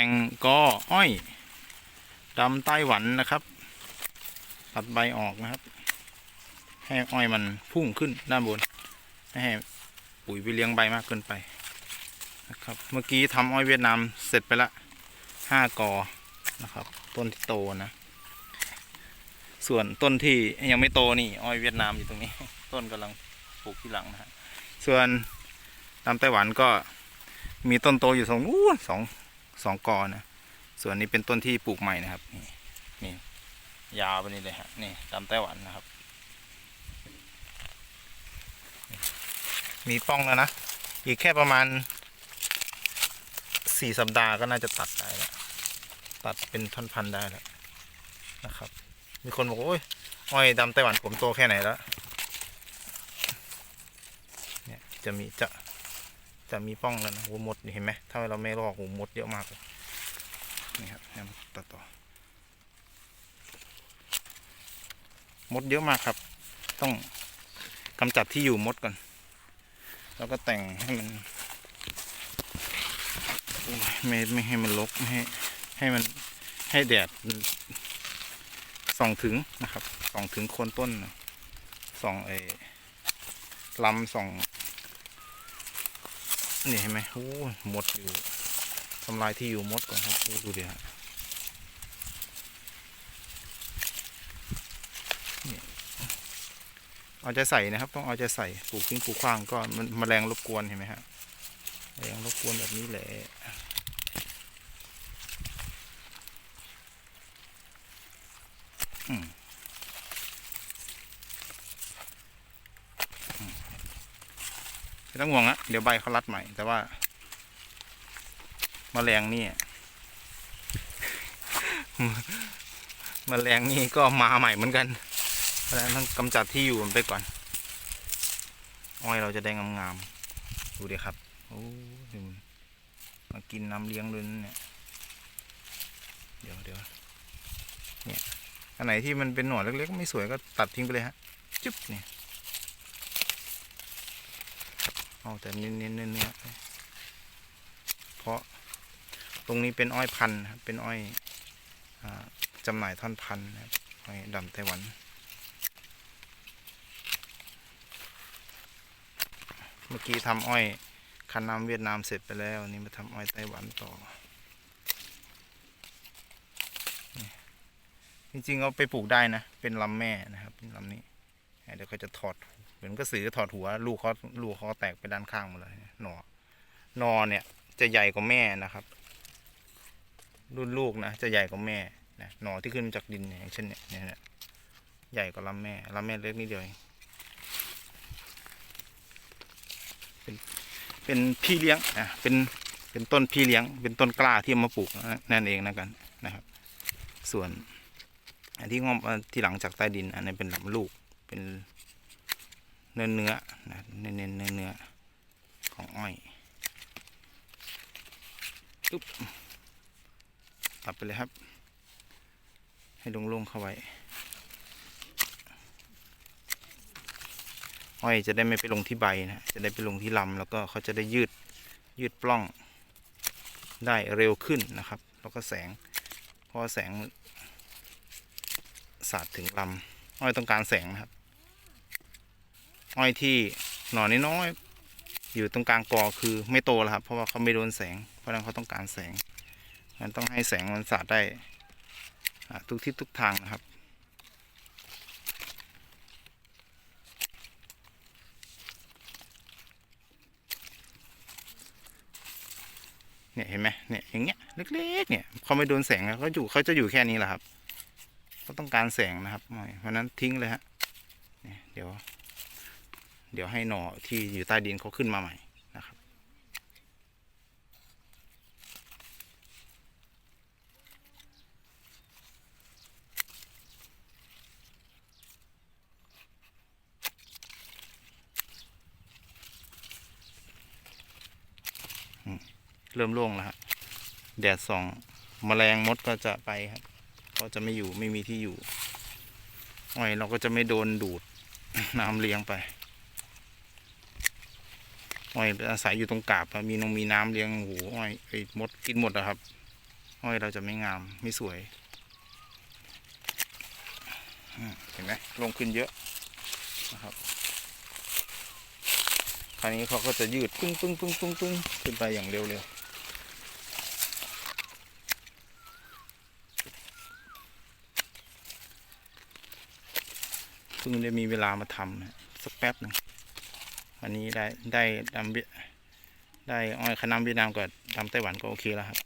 แตงกออ้อยดำไต้หวันนะครับ ตัดใบออกนะครับ ให้อ้อยมันพุ่งขึ้นด้านบนไม่ให้ปุ๋ยไปเลี้ยงใบมากเกินไปนะครับ เมื่อกี้ทำอ้อยเวียดนามเสร็จไปละห้ากอนะครับ ต้นที่โตนะ ส่วนต้นที่ยังไม่โตนี่ อ้อยเวียดนามอยู่ตรงนี้ ต้นกำลังปลูกที่หลังนะฮะส่วนตามไต้หวันก็มีต้นโตอยู่สองนู้นสอง สองกอนะส่วนนี้เป็นต้นที่ปลูกใหม่นะครับ นี่นี่ยาวไปนี่เลยฮะนี่ตามไต้หวันนะครับ มีป้องแล้วนะ อีกแค่ประมาณสี่สัปดาห์ก็น่าจะตัดได้แล้วตัดเป็นท่อนพันได้แล้วนะครับ มีคนบอกโอ้ยอ้อยดำไต้หวันผมโตแค่ไหนแล้วเนี่ยจะมีจะ จะมีป้องแล้วนะโอ้มดเห็นไหมถ้าเราไม่ลอกโอ้มดเยอะมากเลยนี่ครับให้มันตัดต่อมดเยอะมากครับ ต้องกำจัดที่อยู่มดก่อน แล้วก็แต่งให้มันไม่ไม่ให้มันลกไม่ให้ให้มันให้แดดส่องถึงนะครับส่องถึงโคนต้นนะส่องไอ้ลำส่อง นี่เห็นไหมโอ้ยมดอยู่ทำลายที่อยู่มดก่อนครับดูดิฮะนี่เอาใจใส่นะครับ ต้องเอาใจใส่ปลูกทิ้งปลูกขว้างก็มันแมลงรบกวนเห็นไหมฮะแมลงรบกวนแบบนี้แหละอืม ไม่ ต้องห่วงนะเดี๋ยวใบเขารัดใหม่ แต่ว่าแมลงนี่แมลงนี่ก็มาใหม่เหมือนกันเพราะฉะนั้นต้องกำจัดที่อยู่มันไปก่อน อ้อยเราจะได้งามๆดูดิครับโอ้ดูมันมากินน้ำเลี้ยงด้วยนะเนี่ยเดี๋ยวเดี๋ยวเนี่ยอันไหนที่มันเป็นหนวดเล็กๆ ไม่สวยก็ตัดทิ้งไปเลยฮะ จุ๊บเนี่ย เอาแต่เน้นเน้นเนื้อเพราะตรงนี้เป็นอ้อยพันธุ์ครับเป็นอ้อยจำหน่ายท่อนพันธุ์นะครับอ้อยดำไต้หวันเมื่อกี้ทำอ้อยคันน้ำเวียดนามเสร็จไปแล้วนี่มาทำอ้อยไต้หวันต่อ จริงๆเอาไปปลูกได้นะ เป็นลำแม่นะครับเป็นลำนี้ เดี๋ยวเขาจะถอด เหมือนกระสือถอดหัว ลูกเขาลูกเขาแตกไปด้านข้างหมดเลยหนอนอเนี่ย จะใหญ่กว่าแม่นะครับ รุ่นลูกนะจะใหญ่กว่าแม่นะหนอที่ขึ้นจากดินอย่างเช่นเนี่ยเนี่ยใหญ่กว่าลำแม่ลำแม่เล็กนิดเดียวเองเป็นเป็นพี่เลี้ยงอะเป็นเป็นต้นพี่เลี้ยง เป็นต้นกล้าที่เอามาปลูกนั่นเองนะกันนะครับ ส่วนอันที่งอมที่หลังจากใต้ดิน อันนี้เป็นลำลูกเป็น เนื้อเนื้อนะเน้นเน้นเนื้อเนื้อของอ้อยอุ๊บตัดไปเลยครับ ให้โล่งๆเข้าไว้ อ้อยจะได้ไม่ไปลงที่ใบนะ จะได้ไปลงที่ลำแล้วก็เขาจะได้ยืดยืดปล้องได้เร็วขึ้นนะครับ แล้วก็แสงเพราะแสงสาดถึงลำอ้อยต้องการแสงนะครับ อ้อยที่หน่อน้อยๆอยู่ตรงกลางกอคือไม่โตแล้วครับ เพราะว่าเขาไม่โดนแสง เพราะนั้นเขาต้องการแสง มันต้องให้แสงมันสาดได้ทุกทิศทุกทางนะครับเนี่ยเห็นไหมเนี่ยอย่างเงี้ยเล็กๆเนี่ยเขาไม่โดนแสงเขาอยู่เขาจะอยู่แค่นี้แหละครับเขาต้องการแสงนะครับเพราะฉะนั้นทิ้งเลยฮะเนี่ยเดี๋ยว เดี๋ยวให้หน่อที่อยู่ใต้ดินเขาขึ้นมาใหม่นะครับ เริ่มโล่งแล้วครับแดดส่องแมลงมดก็จะไปครับก็จะไม่อยู่ไม่มีที่อยู่อ้อยเราก็จะไม่โดนดูดน้ำเลี้ยงไป อ้อยอาศัยอยู่ตรงกาบมีนงมีน้ำเลี้ยงโอ้โหอ้อยไอ้มดกินหมดอะครับ อ้อยเราจะไม่งามไม่สวยเห็นไหมลงขึ้นเยอะนะครับคราวนี้เขาก็จะยืดปึ้งปึ้งปึ้งปึ้งปึ้งขึ้นไปอย่างเร็วเร็วเพิ่งได้มีเวลามาทำนะสักแป๊บหนึ่ง วันนี้ได้ได้ดำเวียได้อ้อยขนำเวียดนามกับดำไต้หวันก็โอเคแล้วครับ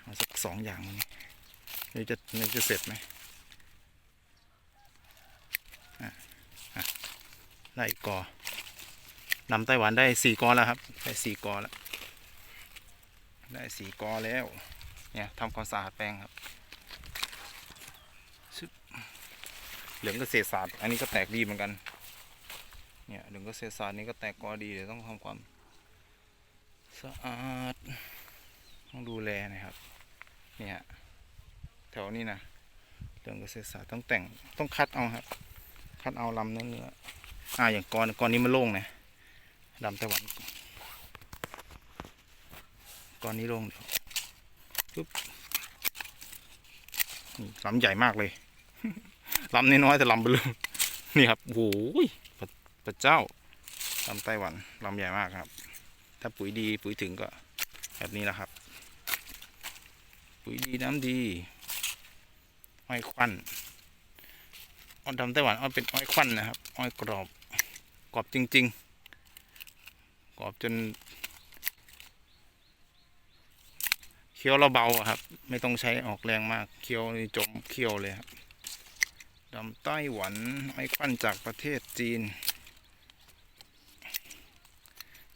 เอาสักสองอย่างวันนี้นี่จะนี่จะเสร็จไหมอะอะได้อีกกอนำไต้หวันได้สี่กอแล้วครับ ได้สี่กอแล้ว ได้สี่กอแล้ว เนี่ยทำความสะอาดแปลงครับชึบเหลืองเกษตรศาสตร์ อันนี้ก็แตกดีเหมือนกัน เนี่ยเหลืองกษตรศาสตร์นี้ก็แตกกอดีเดี๋ยวต้องทำความสะอาด ต้องดูแลนะครับเนี่ยแถวนี้นะเหลืองเกษตรศาสตร์ต้องแต่งต้องคัดเอาครับ คัดเอาลำเนื้อเนื้ออ่าอย่างกอนกอนนี้มันโล่งนะดำไต้หวันก้อนนี้โล่งเดี๋ยวปึ๊บนี่ลำใหญ่มากเลยลำน้อยๆแต่ลำไปเลึงนี่ครับโอ้ย พระเจ้าลำไต้หวันลำใหญ่มากครับ ถ้าปุ๋ยดีปุ๋ยถึงก็แบบนี้แหละครับ ปุ๋ยดีน้ำดีอ้อยควันอ้อยดำไต้หวันอ้อยเป็นอ้อยควันนะครับอ้อยกรอบกรอบจริง ๆ กรอบจนเคี้ยวเราเบาครับ ไม่ต้องใช้ออกแรงมากเคี้ยวจมเคี้ยวเลยครับดำไต้หวันไอ้ควันจากประเทศจีน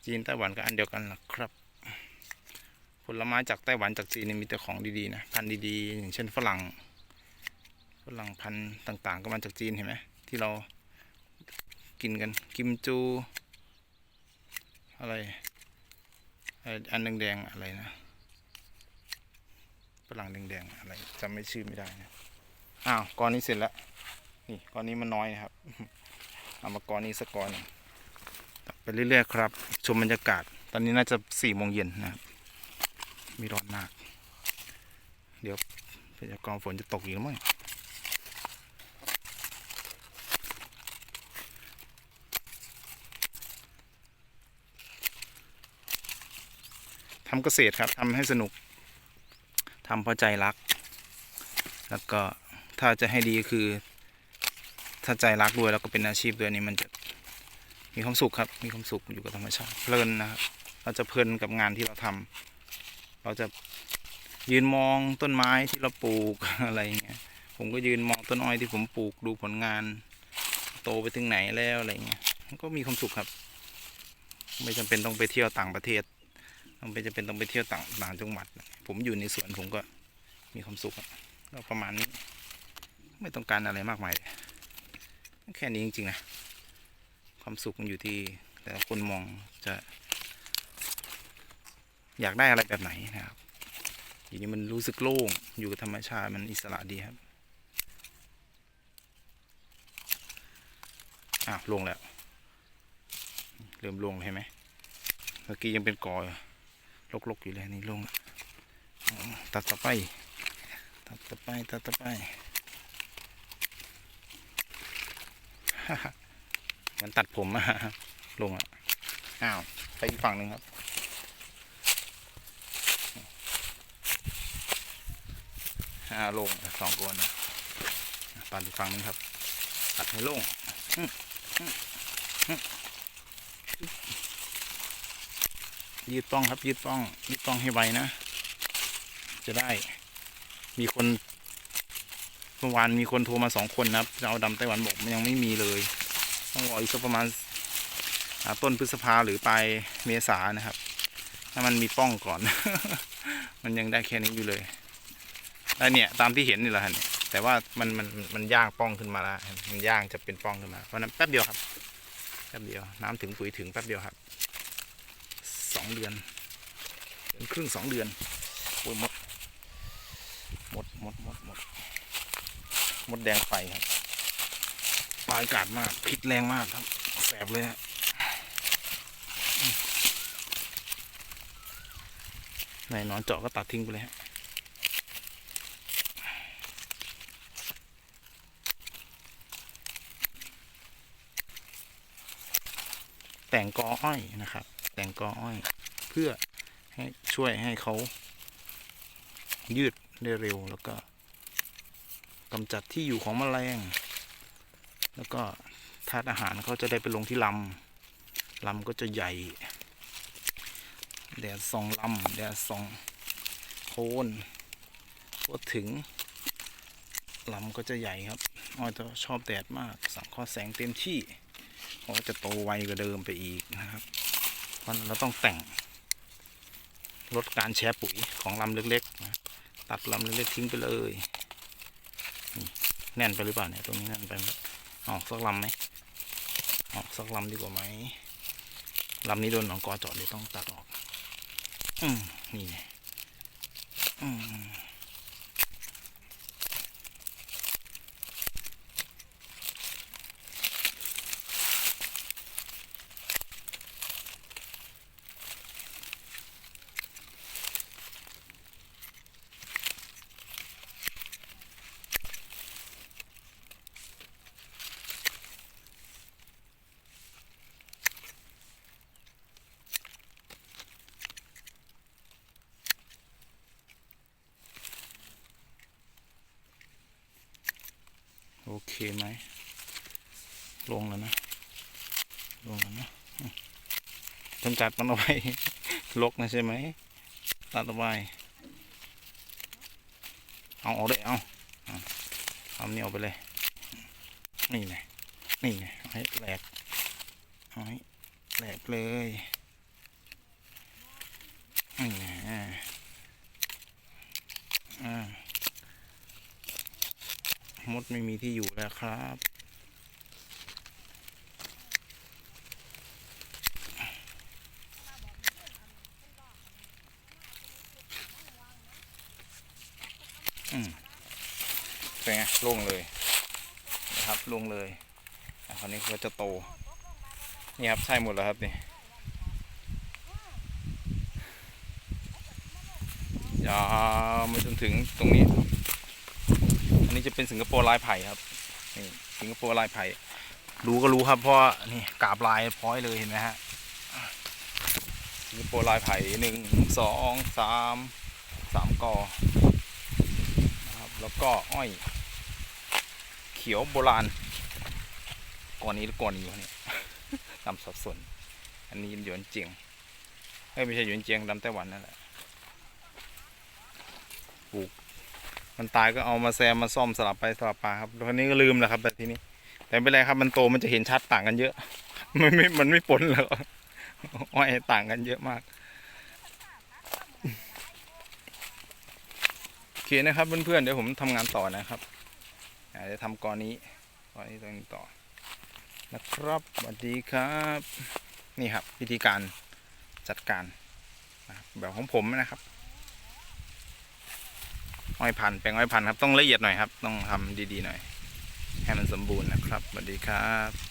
จีนไต้หวันก็อันเดียวกันล่ะครับ ผลไม้จากไต้หวันจากจีนนี่มีแต่ของดีๆนะพันธุ์ดีๆอย่างเช่นฝรั่งฝรั่งพันธุ์ต่าง ๆ ก็มาจากจีนเห็นไหมที่เรากินกันกิมจู อะไรไอ้อันแดงๆอะไรนะฝรั่งแดงๆอะไรจำไม่ชื่อไม่ได้นะอ้าวก้อนนี้เสร็จแล้วนี่ก้อนนี้มันน้อยนะครับเอามาก้อนนี้สักก้อนหนึ่ง ไปเรื่อยๆครับ ชมบรรยากาศ ตอนนี้น่าจะสี่โมงเย็นนะครับไมีร้อนมาก เดี๋ยวพยากรณ์ฝนจะตกอีกแล้วมั้งทำเกษตรครับทำให้สนุกทำเพราะใจรัก แล้วก็ถ้าจะให้ดีคือ ถ้าใจรักด้วยแล้วก็เป็นอาชีพด้วยนี่มันจะ มีความสุขครับ มีความสุขอยู่กับธรรมชาติเพลินนะครับเราจะเพลินกับงานที่เราทำเราจะยืนมองต้นไม้ที่เราปลูกอะไรอย่างเงี้ยผมก็ยืนมองต้นอ้อยที่ผมปลูกดูผลงาน โตไปถึงไหนแล้วอะไรเงี้ยก็มีความสุขครับ ไม่จำเป็นต้องไปเที่ยวต่างประเทศต้องไปจะเป็นต้องไปเที่ยวต่างต่างจังหวัด ผมอยู่ในสวนผมก็มีความสุขก็ประมาณนี้ ไม่ต้องการอะไรมากมายเลยแค่นี้จริงๆนะ ความสุขมันอยู่ที่ แต่คนมองจะ อยากได้อะไรแบบไหนนะครับทีนี้มันรู้สึกโล่งอยู่กับธรรมชาติมันอิสระดีครับอ้าลงแล้ว เริ่มลงเลยเห็นไหมเมื่อกี้ยังเป็นกอยลกๆอยู่เลยนี่ลงแล้วตัดต่อไป ตัดต่อไปตัดต่อไป มันตัดผมอะลงอะอ้าว ไปอีกฝั่งหนึ่งครับ อ่าลงสองคนนะตัดอีกฝั่งหนึงครับ ตัดให้ลงยืดต้องครับยืดต้องยืดต้องให้ไวนะ จะได้มีคนเมื่อวานมีคนโทรมาสองคนนะครับจะเอาดำไต้หวันบอกมันยังไม่มีเลย ต้องรออีกสักประมาณต้นพฤษภาหรือปลายเมษานะครับ ถ้ามันมีป้องก่อน มันยังได้แค่นี้อยู่เลยได้เนี่ยตามที่เห็นนี่แหละฮะเนี่ยแต่ว่ามันมันมันย่างป้องขึ้นมาแล้วมันย่างจะเป็นป้องขึ้นมาเพราะนั้นแป๊บเดียวครับแป๊บเดียวน้ำถึงปุ๋ยถึงแป๊บเดียวครับสองเดือนเดือนครึ่งสองเดือนโอ้ยหมดหมดหมดหมดหมดหมดแดงไฟครับ ปลายกาดมากพิษแรงมากครับ แสบเลยฮะใหนนอนเจาะก็ตัดทิ้งไปเลยฮะแต่งกออ้อยนะครับ แต่งกออ้อย เพื่อให้ช่วยให้เขายืดได้เร็วแล้วก็กำจัดที่อยู่ของมแมลง แล้วก็ธาตุอาหารเขาจะได้ไปลงที่ลำลำก็จะใหญ่แดดสองลำแดดสองโคนพอถึงลำก็จะใหญ่ครับอ้อยจะชอบแดดมาก สังเคราะห์แสงเต็มที่เขาจะโตไวกว่าเดิมไปอีกนะครับเพราะฉะนั้นเราต้องแต่งลดการแช่ปุ๋ยของลำเล็กๆนะตัดลำเล็กๆทิ้งไปเลย แน่นไปหรือเปล่าเนี่ย ตรงนี้แน่นไปไหม ออกสักลำไหมออกสักลำดีกว่าไหมลำนี้โดนหนองกอเจอดเลยต้องตัดออก อืมนี่ไงอืม โอเคไหม ลงแล้วนะ ลงแล้วนะอืมกำจัดมันเอาไว้ลกนะใช่ไหมตัดเอาไว้เอาออกเลยเอาเอาเนี่ออกไปเลย นี่ไงนี่ไงให้แหลกให้แหลกเลยนี่ไงอ่าอ่ามด ไม่มีที่อยู่แล้วครับ อืมเป็นไงล่งเลยนะครับล่งเลยคราวนี้ก็จะโต นี่ครับใช่หมดแล้วครับนี่ยาวมาจนถึงตรงนี้ อันนี้จะเป็นสิงคโปร์ลายไผ่ครับนี่สิงคโปร์ลายไผ่รู้ก็รู้ครับเพราะนี่กาบลายพร้อยเลยเห็นไหมฮะสิงคโปร์ลายไผ่หนึ่งสองสามสามกอนะครับแล้วก็อ้อย เขียวโบราณก่อนนี้หรือก่อนนี้วะเนี่ยตำสับสนอันนี้หยวนเจียงไม่ใช่หยวนเจียงดำไต้หวันนั่นแหละปลูก มันตายก็เอามาแซมมาซ่อมสลับไปสลับมาครับวคราวนี้ก็ลืมแล้วครับแบบทีนี้ แต่ไม่เป็นไรครับมันโตมันจะเห็นชัดต่างกันเยอะ มันไม่ มันไม่ปนแล้วอ้อยต่างกันเยอะมากโอเคนะครับเพื่อนๆเดี๋ยวผมทำงานต่อนะครับอาจจะทำกรนี้กรนี้ตรงนี้ต่อนะครับสวัสดีครับ นี่ครับวิธีการจัดการแบบของผมนะครับ อ้อยพันธุ์แปลงอ้อยพันธุ์ครับต้องละเอียดหน่อยครับ ต้องทำดีๆหน่อย ให้มันสมบูรณ์นะครับสวัสดีครับ